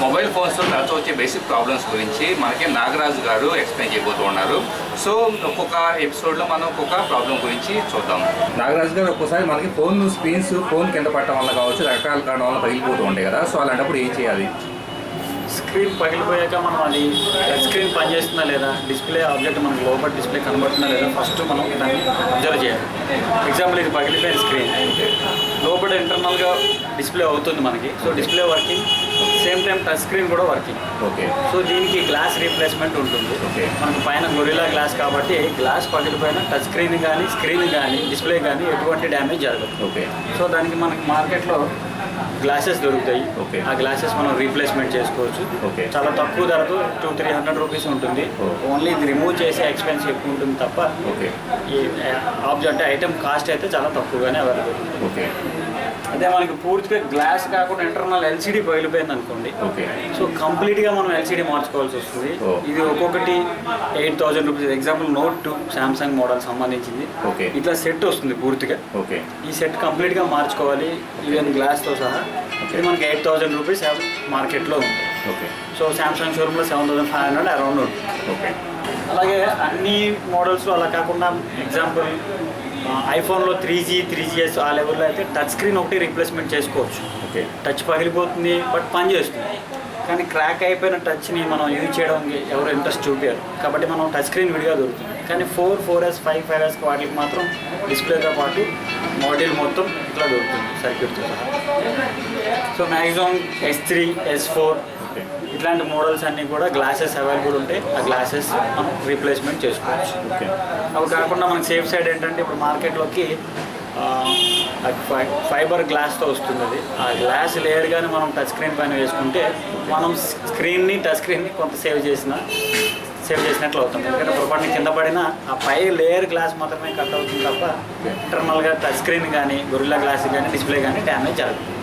Mobile phones దాంతో వచ్చే basic problems గురించి మనకి నాగరాజు గారు ఎక్స్ప్లెయిన్ చేయబోతూ ఉన్నారు. సో ఒక్కొక్క ఎపిసోడ్లో మనం ఒక్కొక్క ప్రాబ్లం గురించి చూద్దాం. నాగరాజు గారు ఒక్కోసారి మనకి ఫోన్ స్క్రీన్స్ ఫోన్ కింద పట్టడం వల్ల కావచ్చు రకరకాల కారణం వల్ల పగిలిపోతూ ఉంటాయి కదా. సో అలాంటప్పుడు ఏం చేయాలి? స్క్రీన్ పగిలిపోయాక మనం అది టచ్ స్క్రీన్ పనిచేస్తుందా లేదా? డిస్ప్లే ఆబ్జెక్ట్ మనకు లోపల డిస్ప్లే కనబడుతుందా లేదా? ఫస్ట్ మనం దాన్ని అబ్జర్వ్ చేయాలి. ఎగ్జాంపుల్ ఇది పగిలిపోయిన స్క్రీన్ లోపల ఇంటర్నల్గా డిస్ప్లే అవుతుంది మనకి. So display working same time touch screen కూడా వర్కింగ్ ఓకే సో దీనికి గ్లాస్ రీప్లేస్మెంట్ ఉంటుంది. Okay. మనకు పైన గొరిలా గ్లాస్ కాబట్టి గ్లాస్ పగిలిపోయిన టచ్ స్క్రీన్ కానీ స్క్రీన్ కానీ డిస్ప్లే కానీ ఎటువంటి డ్యామేజ్ జరగదు. ఓకే సో దానికి మనకి మార్కెట్లో గ్లాసెస్ దొరుకుతాయి. Okay. ఆ గ్లాసెస్ మనం రీప్లేస్మెంట్ చేసుకోవచ్చు. Okay. చాలా తక్కువ ధరతో టూ త్రీ హండ్రెడ్ రూపీస్ ఉంటుంది. ఓన్లీ ఇది రిమూవ్ చేసే ఎక్స్పెన్స్ ఎక్కువ ఉంటుంది తప్ప ఓకే. ఈ ఆబ్జెక్ట్ ఐటమ్ కాస్ట్ అయితే చాలా తక్కువగానే అవైలబుల్ ఓకే. అదే మనకి పూర్తిగా గ్లాస్ కాకుండా ఇంటర్నల్ ఎల్సీడీ పగిలిపోయింది అనుకోండి. ఓకే. సో కంప్లీట్గా మనం ఎల్సీడీ మార్చుకోవాల్సి వస్తుంది. ఇది ఒక్కొక్కటి eight thousand rupees example note two Samsung model సంబంధించింది. ఇట్లా సెట్ వస్తుంది పూర్తిగా. ఓకే. ఈ సెట్ కంప్లీట్గా మార్చుకోవాలి. ఈవెన్ గ్లాస్తో సహా. ఇది మనకి ఎయిట్ థౌజండ్ రూపీస్ మార్కెట్లో ఉంది. ఓకే. సో శాంసంగ్ షోరూంలో seven thousand five hundred around ఉంటుంది ఓకే. అలాగే అన్ని మోడల్స్లో అలా కాకుండా ఎగ్జాంపుల్ ఐఫోన్లో త్రీ జీ త్రీ జిఎస్ ఆ లెవెల్లో అయితే టచ్ స్క్రీన్ ఒకటి రీప్లేస్మెంట్ చేసుకోవచ్చు. ఓకే. టచ్ పగిలిపోతుంది బట్ పని చేస్తుంది. కానీ క్రాక్ అయిపోయిన టచ్ని మనం యూజ్ చేయడం ఎవరు ఇంట్రెస్ట్ చూపారు కాబట్టి మనం టచ్ స్క్రీన్ విడిగా దొరుకుతుంది. కానీ four four S five five S వాటికి మాత్రం డిస్ప్లేతో పాటు మోడల్ మొత్తం ఇట్లా దొరుకుతుంది సర్క్యూట్తో so maximum S three S four ఇట్లాంటి మోడల్స్ అన్నీ కూడా గ్లాసెస్ అవైలబుల్ ఉంటాయి ఆ గ్లాసెస్ మనం రీప్లేస్మెంట్ చేసుకోవచ్చు. ఓకే అవి కాకుండా మనకి సేఫ్ సైడ్ ఏంటంటే ఇప్పుడు మార్కెట్లోకి ఫైబర్ గ్లాస్తో వస్తుంది అది ఆ గ్లాస్ లేయర్ కానీ మనం టచ్ స్క్రీన్ పైన వేసుకుంటే మనం స్క్రీన్ని టచ్ స్క్రీన్ని కొంత సేవ్ చేసిన సేవ్ చేసినట్లు అవుతుంది. ఎందుకంటే పొరపాటున కింద పడినా ఆ పై లేయర్ గ్లాస్ మాత్రమే కట్ అవుతుంది తప్ప ఇంటర్నల్గా టచ్ స్క్రీన్ కానీ గొరిల్లా గ్లాస్ కానీ డిస్ప్లే కానీ డ్యామేజ్ జరగదు.